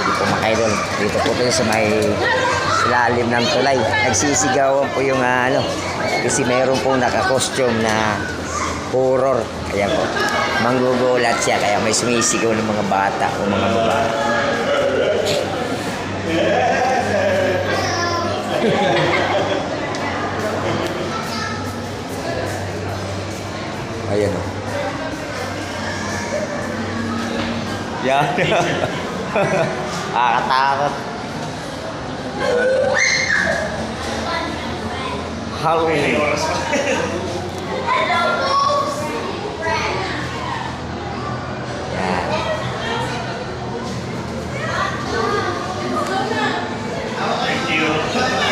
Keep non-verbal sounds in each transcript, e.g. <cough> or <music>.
sige po mga idol. Dito po tayo sa may ilalim ng tulay. Nagsisigawan po yung ah, ano. Kasi mayroon pong naka-costume na horror. Kaya po, manggugulat siya. Kaya may sumisigaw ng mga bata o mga babae. <laughs> Ayan o. Yan. <laughs> Nakakatakot. Halloween.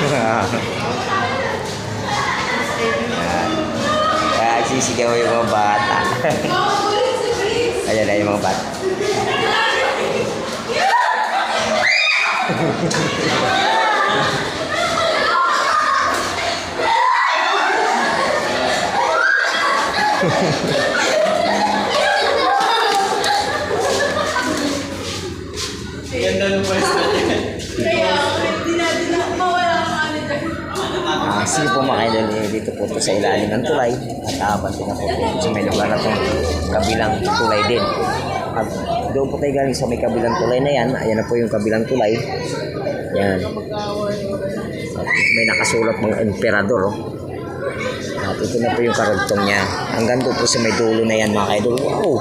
Yan. Yan. Kaya sisigaw yung mga bata. <laughs> Ayan na yung mga bata. Ganda ng pwesto niya. Ah, sige po mga idol, eh, dito po to sa ilalim ng tulay at abante na po po sa may lugar na itong kabilang tulay din. At doon po tayo galing sa may kabilang tulay na yan. Ayan na po yung kabilang tulay. Yan. At may nakasulat mga emperador. Oh. At ito na po yung karugtong niya. Hanggang doon po sa may dulo na yan mga idol. Wow!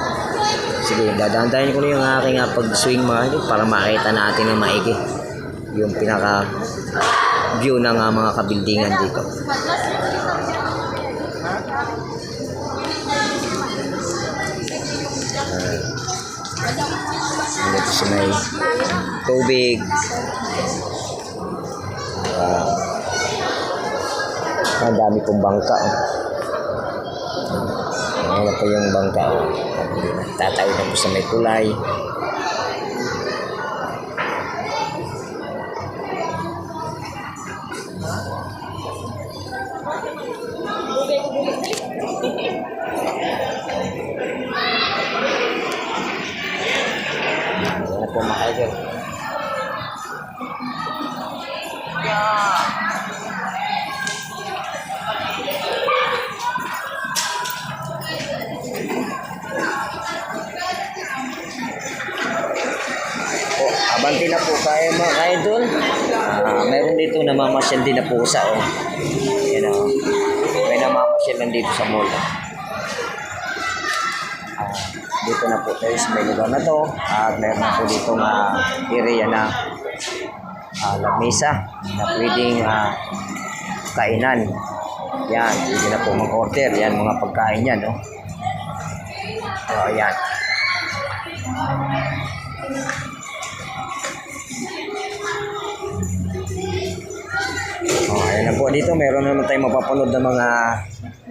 Sige, dadandahin ko na yung aking ah, pag-swing mga idol para makita natin ng maigi yung pinaka view ng ah, mga kabildingan dito. Sa may tubig. Wow. Ang dami pong bangka. Oh. Na po yung bangka. Oh. Tatayo na po sa may kulay. Po, abanti na po tayo mga idol. Ah, meron dito namamasyal din na pusa oh. Yan oh. May namamasyal lang dito sa mall. Ah, dito na po tayo sa may lugar na to. At meron na po dito na area na ah, lamisa na pwedeng ah, kainan. Yan, pwede na po mag-order. Yan, mga pagkain yan, no? Oh, yan. Ayan na po. Dito meron naman tayong mapapanood ng mga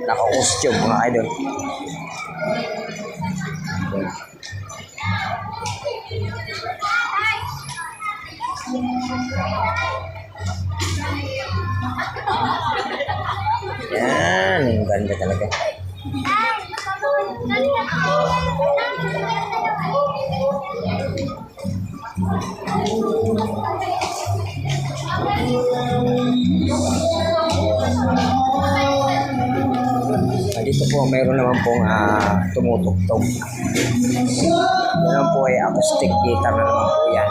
naka-costume, mga idol. Yan, ganda talaga. Ah, dito po, meron naman pong ah, tumutugtog. Yan po ay acoustic guitar na naman po yan.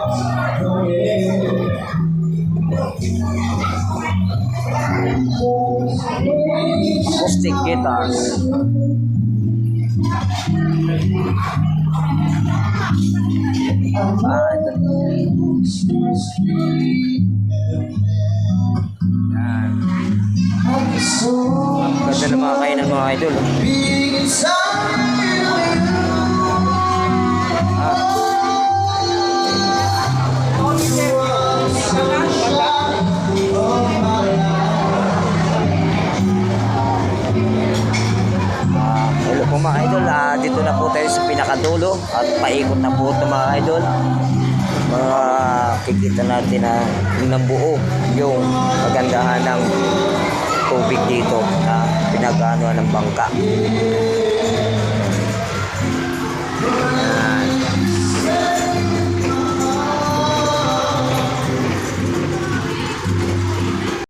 Acoustic guitars. Ah, ito. Yan. Ganda ng mga kainan mga idol. po mga idol, ah, dito na po tayo sa pinakadulo at paikot na po ito mga idol. Mga kikita natin na ng buo yung kagandahan ng tubig dito na pinaganoan ng bangka.